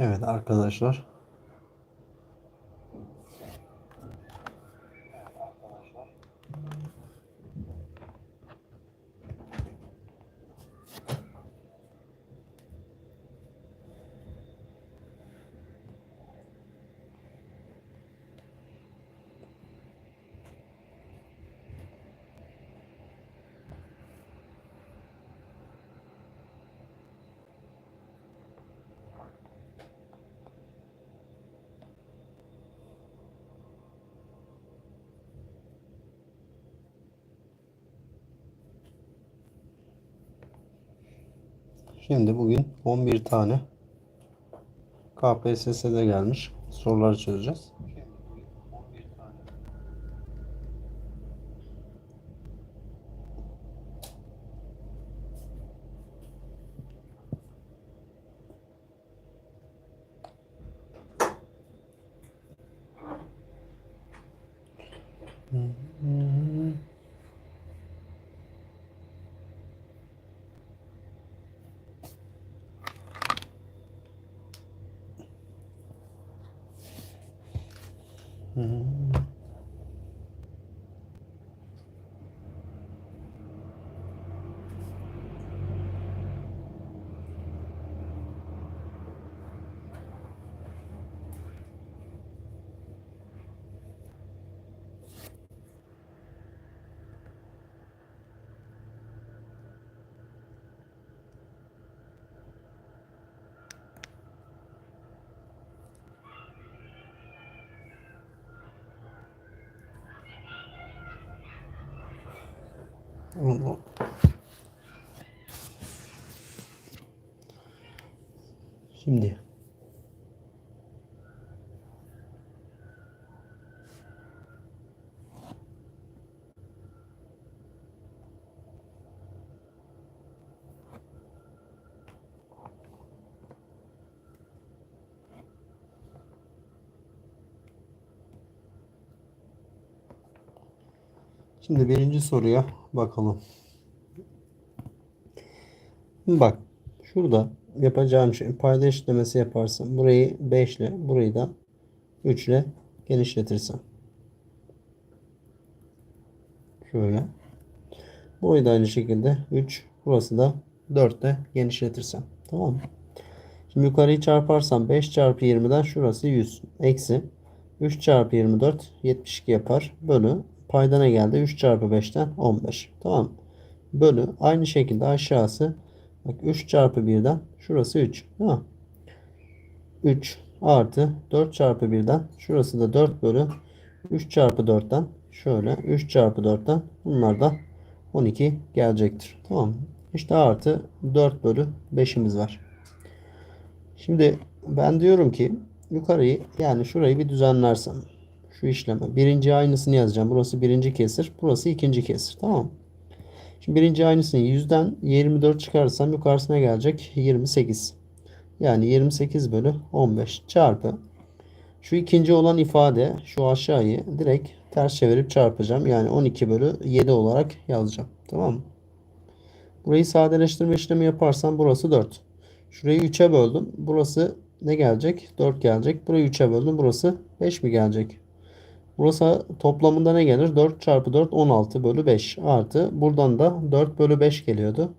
Evet arkadaşlar. Şimdi bugün 11 tane KPSS'de gelmiş soruları çözeceğiz. Şimdi Şimdi birinci soruya bakalım. Bak şurada yapacağım şey payda işlemesi yaparsam burayı 5 ile burayı da 3 ile genişletirsem. Şöyle. Burayı da aynı şekilde 3 burası da 4 ile genişletirsem. Tamam mı? Şimdi yukarıyı çarparsam 5 çarpı 20'den şurası 100. Eksi 3 çarpı 24 72 yapar. Bölü payda ne geldi? 3 çarpı 5'ten 15. Tamam mı? Bölü aynı şekilde aşağısı Bak 3 çarpı 1'den şurası 3. Ha. 3 artı 4 çarpı 1'den şurası da 4 bölü 3 çarpı 4'ten şöyle 3 çarpı 4'ten bunlar da 12 gelecektir. Tamam İşte artı 4 bölü 5'imiz var. Şimdi ben diyorum ki yukarıyı yani şurayı bir düzenlersem şu işlemi birinci aynısını yazacağım. Burası birinci kesir. Burası ikinci kesir. Tamam mı? Şimdi birinci aynısını 100'den 24 çıkarsam yukarısına gelecek 28. Yani 28 bölü 15 çarpı. Şu ikinci olan ifade şu aşağıyı direkt ters çevirip çarpacağım. Yani 12 bölü 7 olarak yazacağım. Tamam mı? Burayı sadeleştirme işlemi yaparsam burası 4. Şurayı 3'e böldüm. Burası ne gelecek? 4 gelecek. Burayı 3'e böldüm. Burası 5 mi gelecek? Burası toplamında ne gelir? 4 çarpı 4 16 bölü 5 artı buradan da 4 bölü 5 geliyordu.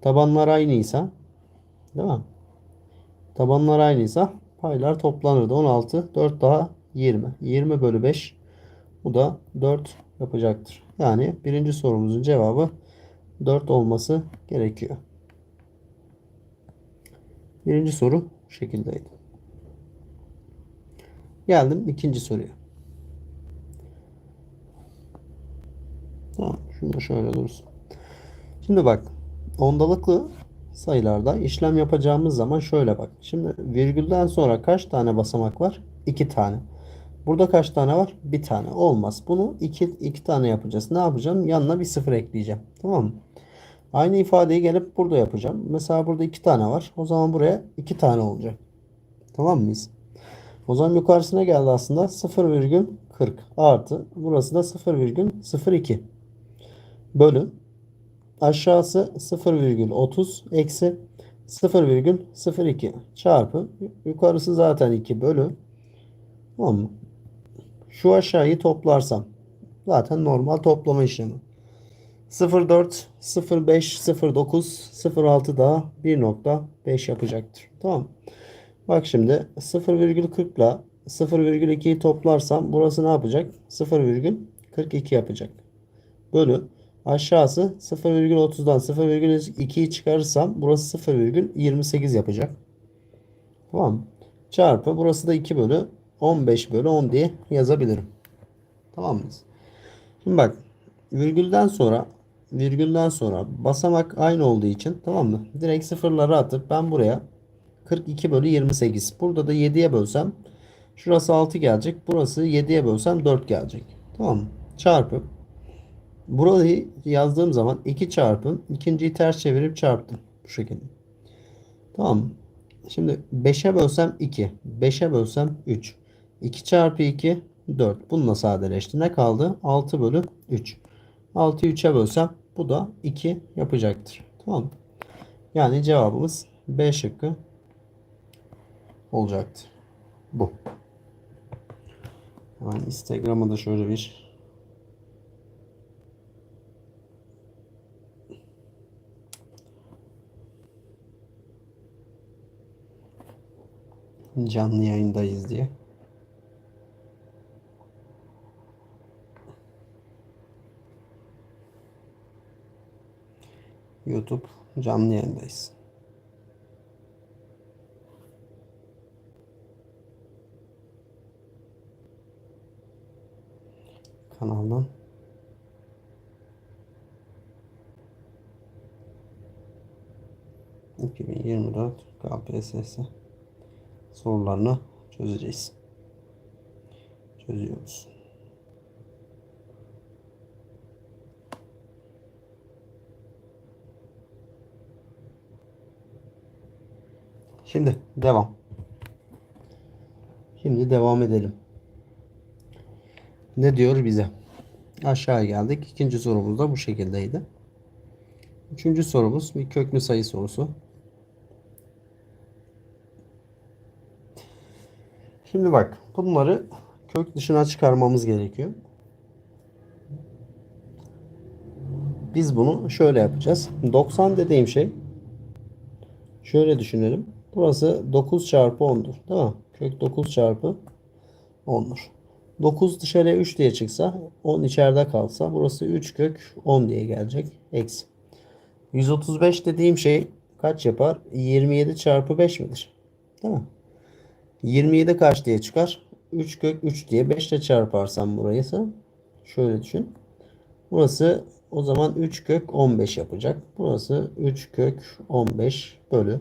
Tabanlar aynıysa değil mi? Tabanlar aynıysa paylar toplanırdı. 16 4 daha 20. 20 bölü 5 bu da 4 yapacaktır. Yani birinci sorumuzun cevabı 4 olması gerekiyor. Birinci soru bu şekildeydi. Geldim ikinci soruya. Tamam. Şunu şöyle dursun. Şimdi bak. Ondalıklı sayılarda işlem yapacağımız zaman şöyle bak. Şimdi virgülden sonra kaç tane basamak var? 2 tane. Burada kaç tane var? Bir tane. Olmaz. Bunu iki, iki tane yapacağız. Ne yapacağım? Yanına bir sıfır ekleyeceğim. Tamam mı? Aynı ifadeyi gelip burada yapacağım. Mesela burada iki tane var. O zaman buraya iki tane olacak. Tamam mıyız? O zaman yukarısına geldi aslında 0,40 artı burası da 0,02 bölü aşağısı 0,30 eksi 0,02 çarpı yukarısı zaten 2 bölü tamam mı? Şu aşağıyı toplarsam zaten normal toplama işlemi. 0,4, 0,5, 0,9, 0,6 daha 1,5 yapacaktır. Tamam. Bak şimdi 0,40 ile 0,2'yi toplarsam burası ne yapacak? 0,42 yapacak. Bölü aşağısı 0,30'dan 0,2'yi çıkarırsam burası 0,28 yapacak. Tamam mı? Çarpı burası da 2 bölü 15 bölü 10 diye yazabilirim. Tamam mıyız? Şimdi bak virgülden sonra virgülden sonra basamak aynı olduğu için tamam mı? Direkt sıfırları atıp ben buraya 42 bölü 28. Burada da 7'ye bölsem şurası 6 gelecek. Burası 7'ye bölsem 4 gelecek. Tamam mı? Çarpı. Burayı yazdığım zaman 2 çarpı ikinciyi ters çevirip çarptım. Bu şekilde. Tamam? Şimdi 5'e bölsem 2. 5'e bölsem 3. 2 çarpı 2 4. Bununla sadeleşti. Ne kaldı? 6 bölü 3. 6'yı 3'e bölsem bu da 2 yapacaktır. Tamam? Yani cevabımız B şıkkı olacaktır. Bu. Hemen Instagram'a da şöyle bir canlı yayındayız diye. YouTube canlı yayındayız. Kanaldan ...2024 KPSS sorularını çözeceğiz. Çözüyoruz. Şimdi devam. Şimdi devam edelim. Ne diyor bize? Aşağıya geldik. İkinci sorumuz da bu şekildeydi. Üçüncü sorumuz bir köklü sayı sorusu. Şimdi bak bunları kök dışına çıkarmamız gerekiyor. Biz bunu şöyle yapacağız. 90 dediğim şey şöyle düşünelim. Burası 9 çarpı 10'dur. Değil mi? Kök 9 çarpı 10'dur. 9 dışarıya 3 diye çıksa 10 içeride kalsa burası 3 kök 10 diye gelecek. Eksi. 135 dediğim şey kaç yapar? 27 çarpı 5 midir? Değil mi? 27 kaç diye çıkar? 3 kök 3 diye 5 ile çarparsam burayı şöyle düşün. Burası o zaman 3 kök 15 yapacak. Burası 3 kök 15 bölü.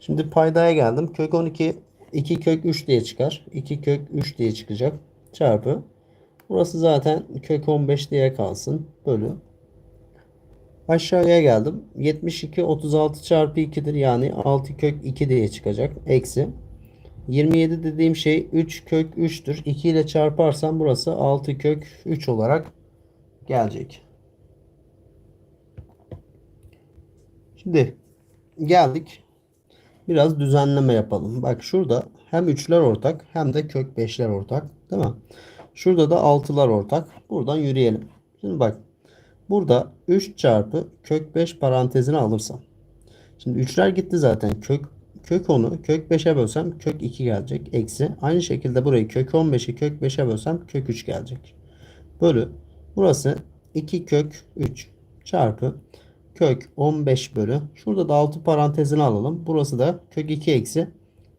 Şimdi paydaya geldim. Kök 12 2 kök 3 diye çıkar. 2 kök 3 diye çıkacak. Çarpı. Burası zaten kök 15 diye kalsın. Bölü. Aşağıya geldim. 72 36 çarpı 2'dir. Yani 6 kök 2 diye çıkacak. Eksi. 27 dediğim şey 3 kök 3'tür. 2 ile çarparsam burası 6 kök 3 olarak gelecek. Şimdi geldik. Biraz düzenleme yapalım. Bak şurada hem 3'ler ortak hem de kök 5'ler ortak. Değil mi? Şurada da 6'lar ortak. Buradan yürüyelim. Şimdi bak Burada 3 çarpı kök 5 parantezine alırsam. Şimdi 3'ler gitti zaten. Kök kök 10'u kök 5'e bölsem kök 2 gelecek. Eksi. Aynı şekilde burayı kök 15'i kök 5'e bölsem kök 3 gelecek. Bölü. Burası 2 kök 3 çarpı kök 15 bölü. Şurada da 6 parantezini alalım. Burası da kök 2 eksi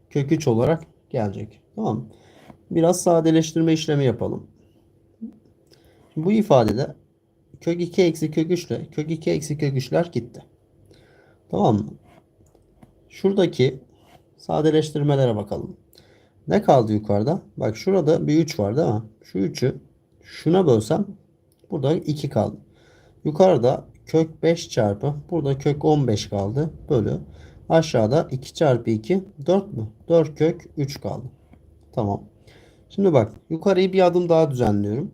kök 3 olarak gelecek. Tamam mı? Biraz sadeleştirme işlemi yapalım. Bu ifadede kök 2 eksi kök 3 ile kök 2 eksi kök 3'ler gitti. Tamam mı? Şuradaki sadeleştirmelere bakalım. Ne kaldı yukarıda? Bak şurada bir 3 var değil mi? Şu 3'ü şuna bölsem burada 2 kaldı. Yukarıda kök 5 çarpı burada kök 15 kaldı. Bölü. Aşağıda 2 çarpı 2 4 mü? 4 kök 3 kaldı. Tamam. Şimdi bak yukarıyı bir adım daha düzenliyorum.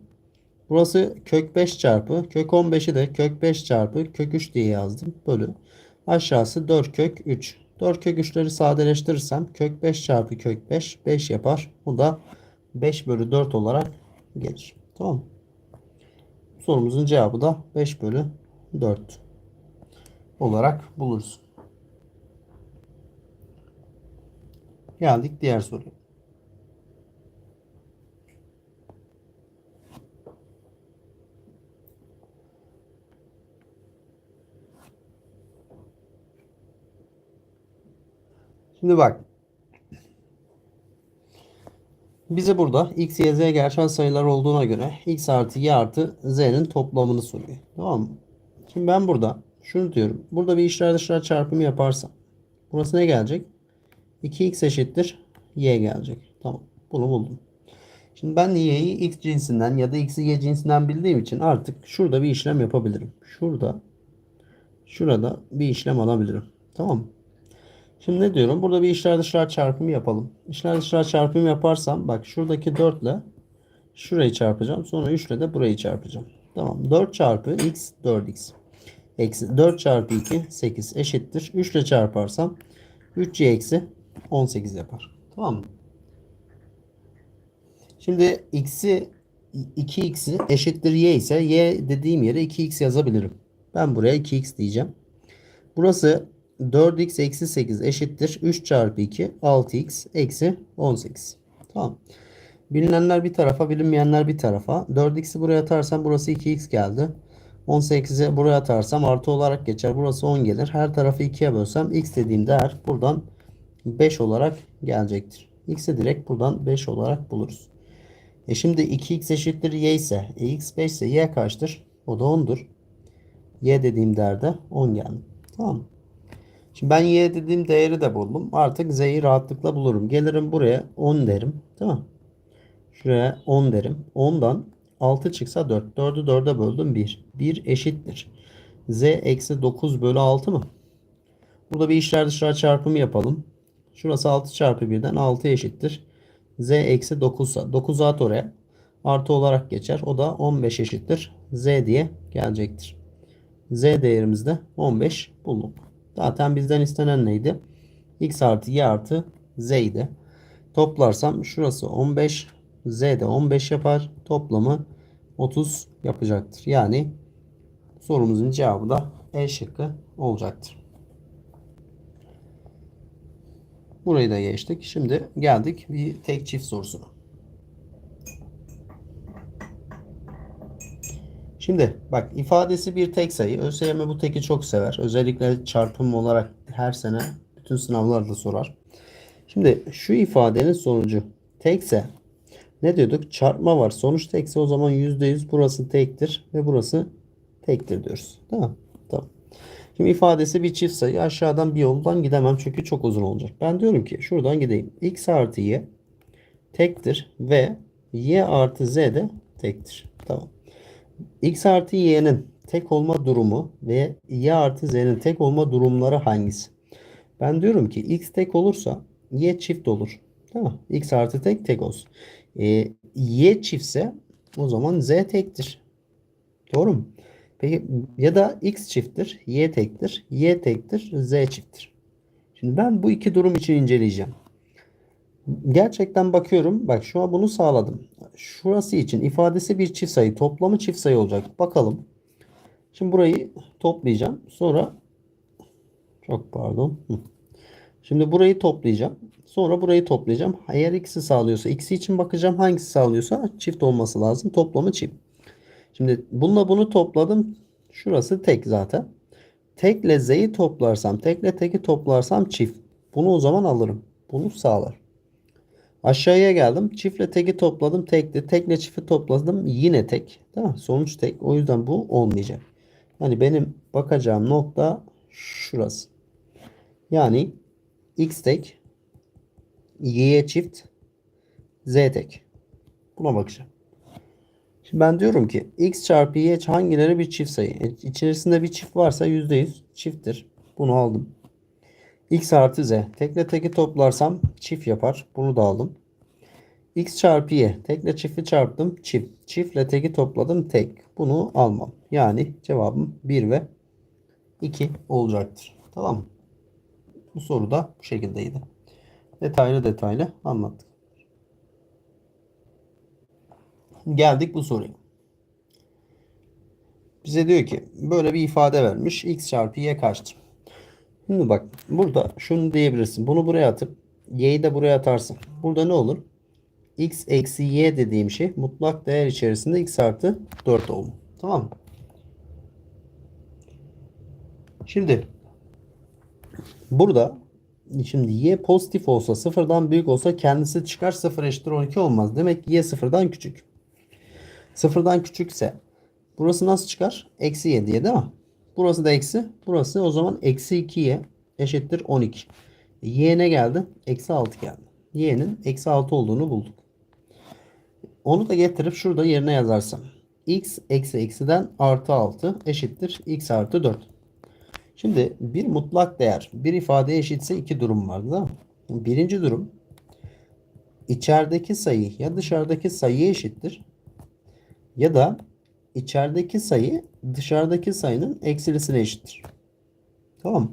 Burası kök 5 çarpı kök 15'i de kök 5 çarpı kök 3 diye yazdım. Bölü. Aşağısı 4 kök 3. 4 kök 3'leri sadeleştirirsem kök 5 çarpı kök 5 5 yapar. Bu da 5 bölü 4 olarak gelir. Tamam? Sorumuzun cevabı da 5 bölü 4 olarak buluruz. Geldik diğer soruya. Şimdi bak. Bize burada x, y, z gerçel sayılar olduğuna göre x artı y artı z'nin toplamını soruyor. Tamam mı? Şimdi ben burada şunu diyorum. Burada bir işler dışlar çarpımı yaparsam. Burası ne gelecek? 2x eşittir y gelecek. Tamam. Bunu buldum. Şimdi ben y'yi x cinsinden ya da x'i y cinsinden bildiğim için artık şurada bir işlem yapabilirim. Şurada şurada bir işlem alabilirim. Tamam mı? Şimdi ne diyorum? Burada bir işler dışlar çarpımı yapalım. İşler dışlar çarpımı yaparsam bak şuradaki 4 ile şurayı çarpacağım. Sonra 3 ile de burayı çarpacağım. Tamam. 4 çarpı x 4x. Eksi 4 çarpı 2 8 eşittir. 3 ile çarparsam 3c eksi 18 yapar. Tamam mı? Şimdi x'i 2x'i eşittir y ise y dediğim yere 2x yazabilirim. Ben buraya 2x diyeceğim. Burası 4x eksi 8 eşittir. 3 çarpı 2 6x eksi 18. Tamam. Bilinenler bir tarafa bilinmeyenler bir tarafa. 4x'i buraya atarsam burası 2x geldi. 18'i buraya atarsam artı olarak geçer. Burası 10 gelir. Her tarafı 2'ye bölsem x dediğim değer buradan 5 olarak gelecektir. X'i direkt buradan 5 olarak buluruz. E şimdi 2x eşittir y ise e x 5 ise y kaçtır? O da 10'dur. Y dediğim değerde 10 geldi. Tamam mı? Şimdi ben y dediğim değeri de buldum. Artık z'yi rahatlıkla bulurum. Gelirim buraya 10 derim. Tamam Şuraya 10 derim. 10'dan 6 çıksa 4. 4'ü 4'e böldüm 1. 1 eşittir. z eksi 9 bölü 6 mı? Burada bir işler dışlar çarpımı yapalım. Şurası 6 çarpı 1'den 6 eşittir. z eksi 9 9 at oraya. Artı olarak geçer. O da 15 eşittir. z diye gelecektir. z değerimiz de 15 bulduk. Zaten bizden istenen neydi? x artı y artı z idi. Toplarsam şurası 15 z de 15 yapar. Toplamı 30 yapacaktır. Yani sorumuzun cevabı da E şıkkı olacaktır. Burayı da geçtik. Şimdi geldik bir tek çift sorusuna. Şimdi bak ifadesi bir tek sayı. ÖSYM bu teki çok sever. Özellikle çarpım olarak her sene bütün sınavlarda sorar. Şimdi şu ifadenin sonucu tekse ne diyorduk? Çarpma var. Sonuç tekse o zaman %100 burası tektir ve burası tektir diyoruz. Tamam. Tamam. Şimdi ifadesi bir çift sayı. Aşağıdan bir yoldan gidemem çünkü çok uzun olacak. Ben diyorum ki şuradan gideyim. X artı Y tektir ve Y artı Z de tektir. Tamam. X artı Y'nin tek olma durumu ve Y artı Z'nin tek olma durumları hangisi? Ben diyorum ki X tek olursa Y çift olur. Tamam. X artı tek tek olsun. E, y çiftse o zaman Z tektir. Doğru mu? Peki ya da X çifttir, Y tektir, Y tektir, Z çifttir. Şimdi ben bu iki durum için inceleyeceğim. Gerçekten bakıyorum. Bak şu an bunu sağladım. Şurası için ifadesi bir çift sayı. Toplamı çift sayı olacak. Bakalım. Şimdi burayı toplayacağım. Sonra çok pardon. Şimdi burayı toplayacağım. Sonra burayı toplayacağım. Eğer x'i sağlıyorsa x'i için bakacağım. Hangisi sağlıyorsa çift olması lazım. Toplamı çift. Şimdi bununla bunu topladım. Şurası tek zaten. Tekle z'yi toplarsam, tekle teki toplarsam çift. Bunu o zaman alırım. Bunu sağlar. Aşağıya geldim. Çiftle teki topladım. Tekli. Tekle çifti topladım. Yine tek. Mi? Sonuç tek. O yüzden bu olmayacak. Yani benim bakacağım nokta şurası. Yani x tek y'ye çift z tek. Buna bakacağım. Şimdi ben diyorum ki x çarpı y hangileri bir çift sayı? E, içerisinde bir çift varsa %100 çifttir. Bunu aldım. X artı z. Tekle teki toplarsam çift yapar. Bunu da aldım. x çarpı y. Tekle çifti çarptım. Çift. Çiftle teki topladım. Tek. Bunu almam. Yani cevabım 1 ve 2 olacaktır. Tamam mı? Bu soru da bu şekildeydi. Detaylı detaylı anlattık. Geldik bu soruya. Bize diyor ki böyle bir ifade vermiş. X çarpı Y kaçtır? Şimdi bak burada şunu diyebilirsin. Bunu buraya atıp Y'yi de buraya atarsın. Burada ne olur? X eksi Y dediğim şey mutlak değer içerisinde X artı 4 olur. Tamam mı? Şimdi burada şimdi y pozitif olsa sıfırdan büyük olsa kendisi çıkar 0 eşittir 12 olmaz. Demek ki y sıfırdan küçük. Sıfırdan küçükse burası nasıl çıkar? Eksi 7'ye değil mi? Burası da eksi. Burası o zaman eksi 2'ye eşittir 12. Y ne geldi? Eksi 6 geldi. Y'nin eksi 6 olduğunu bulduk. Onu da getirip şurada yerine yazarsam. x eksi eksiden artı 6 eşittir x artı 4. Şimdi bir mutlak değer bir ifade eşitse iki durum var değil mi? Birinci durum içerideki sayı ya dışarıdaki sayı eşittir ya da içerideki sayı dışarıdaki sayının eksilisine eşittir. Tamam mı?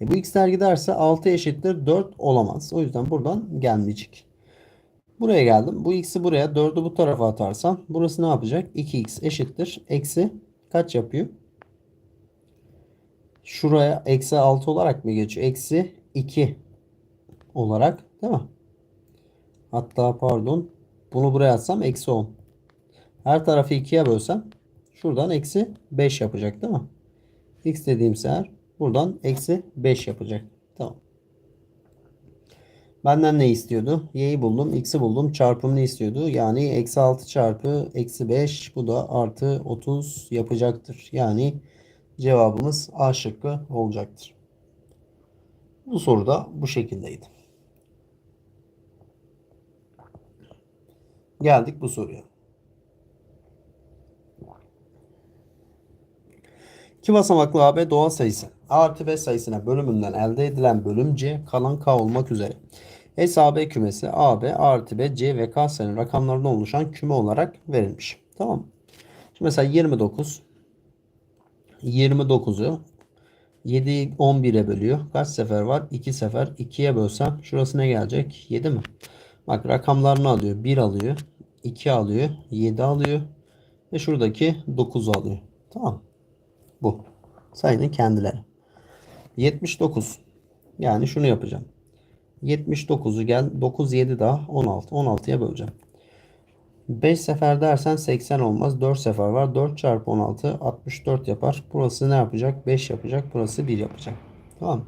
E bu x'ler giderse 6 eşittir 4 olamaz. O yüzden buradan gelmeyecek. Buraya geldim. Bu x'i buraya 4'ü bu tarafa atarsam burası ne yapacak? 2x eşittir. Eksi kaç yapıyor? Şuraya eksi 6 olarak mı geçiyor? Eksi 2 olarak değil mi? Hatta pardon. Bunu buraya atsam eksi 10. Her tarafı 2'ye bölsem şuradan eksi 5 yapacak değil mi? X dediğimse eğer buradan eksi 5 yapacak. Tamam. Benden ne istiyordu? Y'yi buldum. X'i buldum. Çarpımını istiyordu. Yani eksi 6 çarpı eksi 5 bu da artı 30 yapacaktır. Yani cevabımız A şıkkı olacaktır. Bu soru da bu şekildeydi. Geldik bu soruya. İki basamaklı AB doğal sayısı A artı B sayısına bölümünden elde edilen bölüm C kalan K olmak üzere. S AB kümesi AB A artı B C ve K sayının rakamlarından oluşan küme olarak verilmiş. Tamam mı? Şimdi mesela 29 29'u 7 11'e bölüyor. Kaç sefer var? 2 sefer. 2'ye bölsem şurası ne gelecek? 7 mi? Bak rakamlarını alıyor. 1 alıyor. 2 alıyor. 7 alıyor. Ve şuradaki 9 alıyor. Tamam. Bu. Sayının kendileri. 79. Yani şunu yapacağım. 79'u gel 9 7 daha 16. 16'ya böleceğim. 5 sefer dersen 80 olmaz. 4 sefer var. 4 çarpı 16 64 yapar. Burası ne yapacak? 5 yapacak. Burası 1 yapacak. Tamam.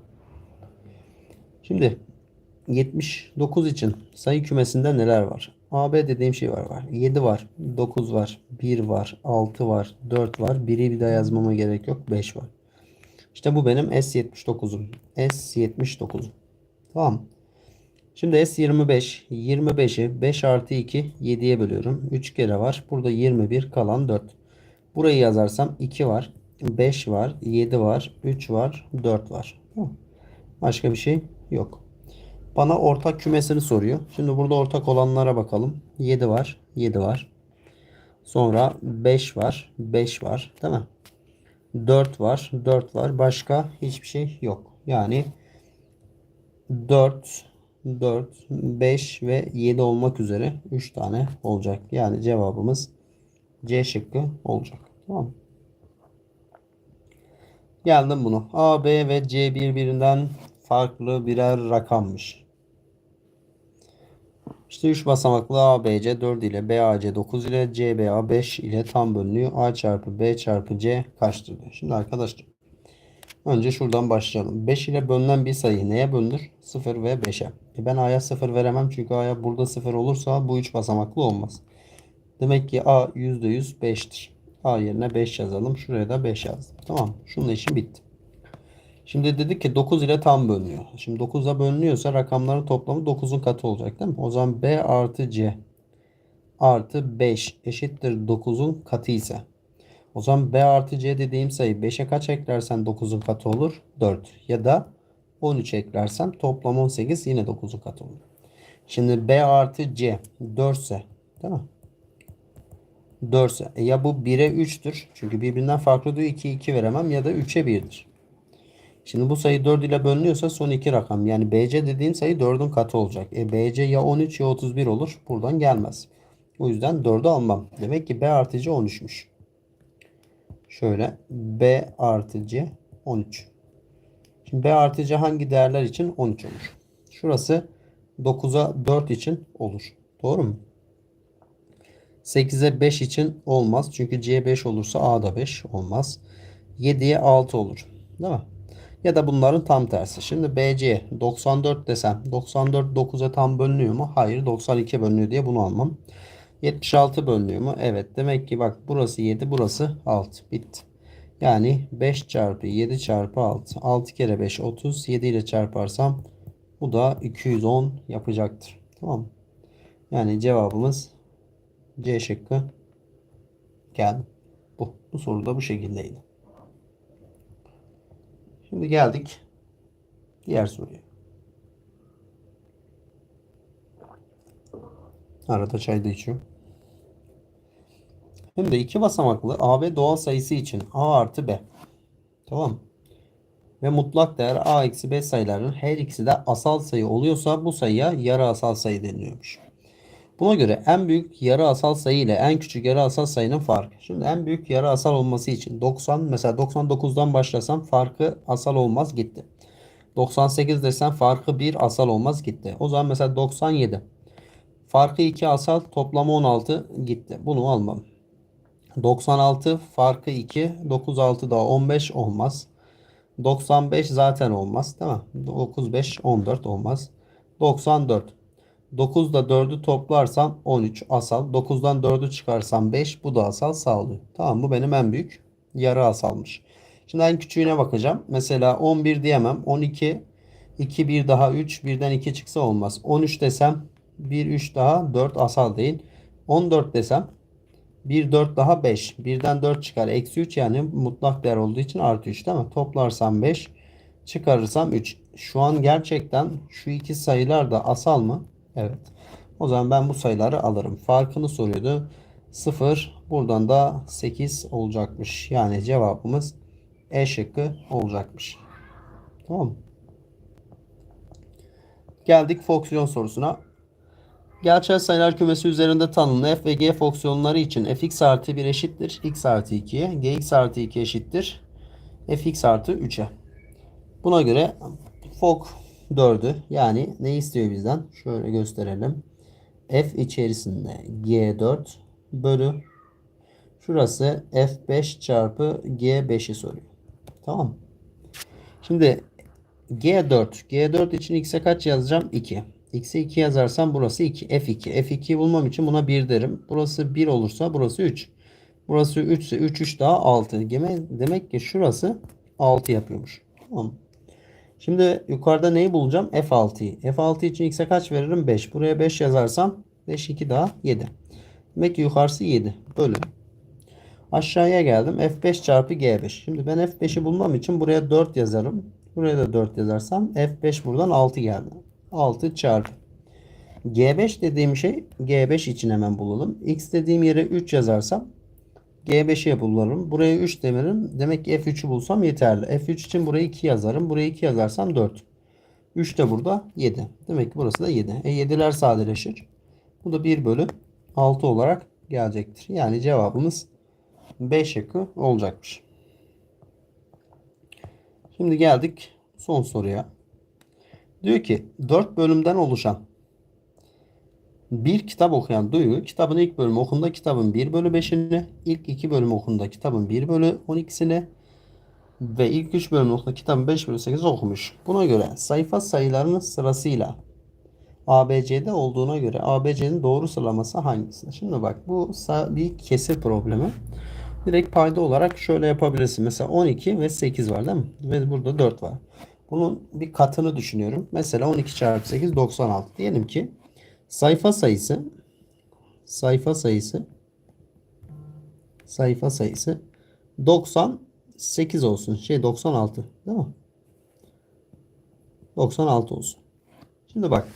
Şimdi 79 için sayı kümesinde neler var? AB dediğim şey var var. 7 var. 9 var. 1 var. 6 var. 4 var. 1'i bir daha yazmama gerek yok. 5 var. İşte bu benim S79'um. S79'um. Tamam. Şimdi S25. 25'i 5 artı 2 7'ye bölüyorum. 3 kere var. Burada 21 kalan 4. Burayı yazarsam 2 var. 5 var. 7 var. 3 var. 4 var. Başka bir şey yok. Bana ortak kümesini soruyor. Şimdi burada ortak olanlara bakalım. 7 var. 7 var. Sonra 5 var. 5 var. Değil mi? 4 var. 4 var. Başka hiçbir şey yok. Yani 4 4, 5 ve 7 olmak üzere 3 tane olacak. Yani cevabımız C şıkkı olacak. Tamam Geldim bunu. A, B ve C birbirinden farklı birer rakammış. İşte 3 basamaklı A, B, C 4 ile B, A, C 9 ile C, B, A 5 ile tam bölünüyor. A çarpı B çarpı C kaçtır diyor. Şimdi arkadaşlar Önce şuradan başlayalım. 5 ile bölünen bir sayı neye bölünür? 0 ve 5'e. E ben A'ya 0 veremem çünkü A'ya burada 0 olursa bu 3 basamaklı olmaz. Demek ki A %100 5'tir. A yerine 5 yazalım. Şuraya da 5 yazdım. Tamam. Şunun işim bitti. Şimdi dedik ki 9 ile tam bölünüyor. Şimdi 9'a bölünüyorsa rakamların toplamı 9'un katı olacak değil mi? O zaman B artı C artı 5 eşittir 9'un katı ise o zaman B artı C dediğim sayı 5'e kaç eklersen 9'un katı olur? 4. Ya da 13 eklersen toplam 18 yine 9'un katı olur. Şimdi B artı C 4 ise değil mi? 4 ise e ya bu 1'e 3'tür. Çünkü birbirinden farklı diyor 2'ye 2 veremem ya da 3'e 1'dir. Şimdi bu sayı 4 ile bölünüyorsa son iki rakam. Yani BC dediğin sayı 4'ün katı olacak. E BC ya 13 ya 31 olur. Buradan gelmez. O yüzden 4'ü almam. Demek ki B artı C 13'müş. Şöyle B artı C 13. Şimdi B artı C hangi değerler için 13 olur? Şurası 9'a 4 için olur. Doğru mu? 8'e 5 için olmaz. Çünkü C 5 olursa A da 5 olmaz. 7'ye 6 olur. Değil mi? Ya da bunların tam tersi. Şimdi BC 94 desem 94 9'a tam bölünüyor mu? Hayır 92 bölünüyor diye bunu almam. 76 bölünüyor mu? Evet. Demek ki bak burası 7 burası 6. Bitti. Yani 5 çarpı 7 çarpı 6. 6 kere 5 30. 7 ile çarparsam bu da 210 yapacaktır. Tamam? Yani cevabımız C şıkkı geldi. Bu. Bu soru da bu şekildeydi. Şimdi geldik diğer soruya. Arada çay da içiyorum. Şimdi iki basamaklı AB doğal sayısı için A artı B. Tamam. Ve mutlak değer A eksi B sayılarının her ikisi de asal sayı oluyorsa bu sayıya yarı asal sayı deniliyormuş. Buna göre en büyük yarı asal sayı ile en küçük yarı asal sayının farkı. Şimdi en büyük yarı asal olması için 90 mesela 99'dan başlasam farkı asal olmaz gitti. 98 desem farkı 1 asal olmaz gitti. O zaman mesela 97. Farkı 2 asal toplamı 16 gitti. Bunu almam. 96 farkı 2 96 daha 15 olmaz. 95 zaten olmaz değil mi? 95 14 olmaz. 94 9 da 4'ü toplarsam 13 asal. 9'dan 4'ü çıkarsam 5 bu da asal sağlıyor. Tamam bu benim en büyük yarı asalmış. Şimdi en küçüğüne bakacağım. Mesela 11 diyemem. 12 2 1 daha 3 birden 2 çıksa olmaz. 13 desem 1 3 daha 4 asal değil. 14 desem 1 4 daha 5. Birden 4 çıkar. Eksi 3 yani mutlak değer olduğu için artı 3 değil mi? Toplarsam 5 çıkarırsam 3. Şu an gerçekten şu iki sayılar da asal mı? Evet. O zaman ben bu sayıları alırım. Farkını soruyordu. 0 buradan da 8 olacakmış. Yani cevabımız E şıkkı olacakmış. Tamam? Geldik fonksiyon sorusuna. Gerçel sayılar kümesi üzerinde tanımlı f ve g fonksiyonları için fx artı 1 eşittir x artı 2'ye, gx artı 2 eşittir fx artı 3'e. Buna göre fok 4'ü yani ne istiyor bizden? Şöyle gösterelim. f içerisinde g4 bölü şurası f5 çarpı g5'i soruyor. Tamam Şimdi g4 g4 için x'e kaç yazacağım? 2. X'e 2 yazarsam burası 2. F2. F2'yi bulmam için buna 1 derim. Burası 1 olursa burası 3. Burası 3 ise 3 3 daha 6. Demek ki şurası 6 yapıyormuş. Tamam. Şimdi yukarıda neyi bulacağım? F6'yı. F6 için x'e kaç veririm? 5. Buraya 5 yazarsam 5 2 daha 7. Demek ki yukarısı 7. Bölü. Aşağıya geldim. F5 çarpı G5. Şimdi ben F5'i bulmam için buraya 4 yazarım. Buraya da 4 yazarsam F5 buradan 6 geldi. 6 çarpı. G5 dediğim şey G5 için hemen bulalım. X dediğim yere 3 yazarsam G5'i bulalım. Buraya 3 demirim. Demek ki F3'ü bulsam yeterli. F3 için buraya 2 yazarım. Buraya 2 yazarsam 4. 3 de burada 7. Demek ki burası da 7. E 7'ler sadeleşir. Bu da 1 bölü 6 olarak gelecektir. Yani cevabımız B şıkkı olacakmış. Şimdi geldik son soruya. Diyor ki 4 bölümden oluşan bir kitap okuyan Duygu kitabın ilk bölümü okunda kitabın 1 bölü 5'ini, ilk 2 bölümü okunda kitabın 1 bölü 12'sini ve ilk 3 bölümü okunda kitabın 5 bölü 8'i okumuş. Buna göre sayfa sayılarının sırasıyla ABC'de olduğuna göre ABC'nin doğru sıralaması hangisi? Şimdi bak bu bir kesir problemi. Direkt payda olarak şöyle yapabilirsin. Mesela 12 ve 8 var değil mi? Ve burada 4 var. Bunun bir katını düşünüyorum. Mesela 12 çarpı 8 96. Diyelim ki sayfa sayısı sayfa sayısı sayfa sayısı 98 olsun. Şey 96 değil mi? 96 olsun. Şimdi bak.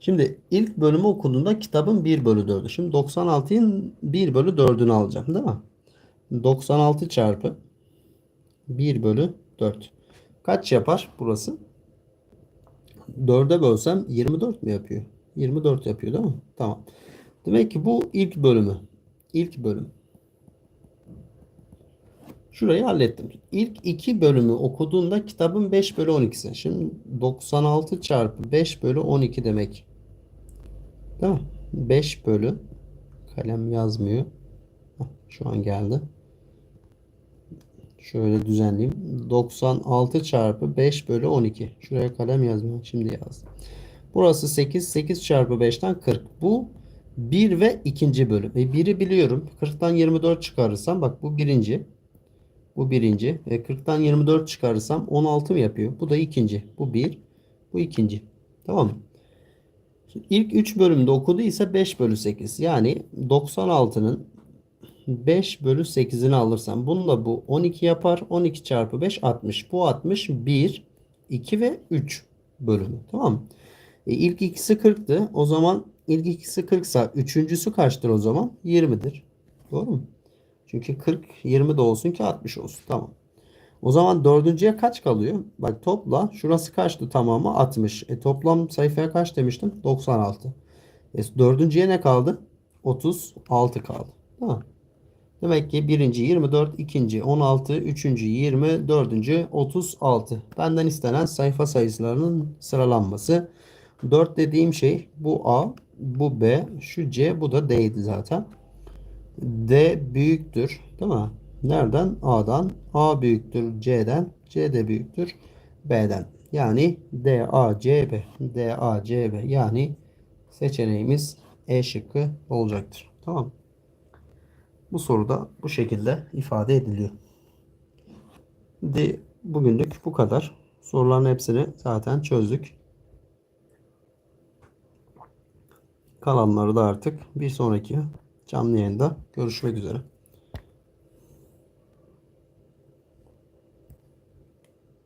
Şimdi ilk bölümü okuduğunda kitabın 1 bölü 4'ü. Şimdi 96'nın 1 bölü 4'ünü alacağım değil mi? 96 çarpı 1 bölü 4. Kaç yapar burası? 4'e bölsem 24 mi yapıyor? 24 yapıyor değil mi? Tamam. Demek ki bu ilk bölümü. İlk bölüm. Şurayı hallettim. İlk iki bölümü okuduğunda kitabın 5 bölü 12'si. Şimdi 96 çarpı 5 bölü 12 demek. Değil mi? 5 bölü kalem yazmıyor. Şu an geldi. Şöyle düzenleyeyim. 96 çarpı 5 bölü 12. Şuraya kalem yazmıyor. Şimdi yazdım. Burası 8. 8 çarpı 5'ten 40. Bu 1 ve ikinci bölüm. E 1'i biliyorum. 40'tan 24 çıkarırsam bak bu birinci. Bu birinci. E 40'tan 24 çıkarırsam 16 mı yapıyor? Bu da ikinci. Bu bir. Bu ikinci. Tamam mı? Şimdi ilk 3 bölümde okuduysa 5 bölü 8. Yani 96'nın 5 bölü 8'ini alırsam bununla bu 12 yapar. 12 çarpı 5 60. Bu 60 1, 2 ve 3 bölümü. Tamam mı? E, ilk ikisi 40'tı. O zaman ilk ikisi 40 ise üçüncüsü kaçtır o zaman? 20'dir. Doğru mu? Çünkü 40 20 de olsun ki 60 olsun. Tamam. O zaman dördüncüye kaç kalıyor? Bak topla. Şurası kaçtı tamamı? 60. E, toplam sayfaya kaç demiştim? 96. E, dördüncüye ne kaldı? 36 kaldı. Tamam. Demek ki birinci 24, ikinci 16, üçüncü 20, dördüncü 36. Benden istenen sayfa sayılarının sıralanması. 4 dediğim şey bu A, bu B, şu C, bu da D'ydi zaten. D büyüktür, değil mi? Nereden? A'dan. A büyüktür C'den. C de büyüktür B'den. Yani D, A, C, B. D, A, C, B. Yani seçeneğimiz E şıkkı olacaktır. Tamam. Bu soruda bu şekilde ifade ediliyor. Şimdi bugünlük bu kadar. Soruların hepsini zaten çözdük. Kalanları da artık bir sonraki canlı yayında görüşmek üzere.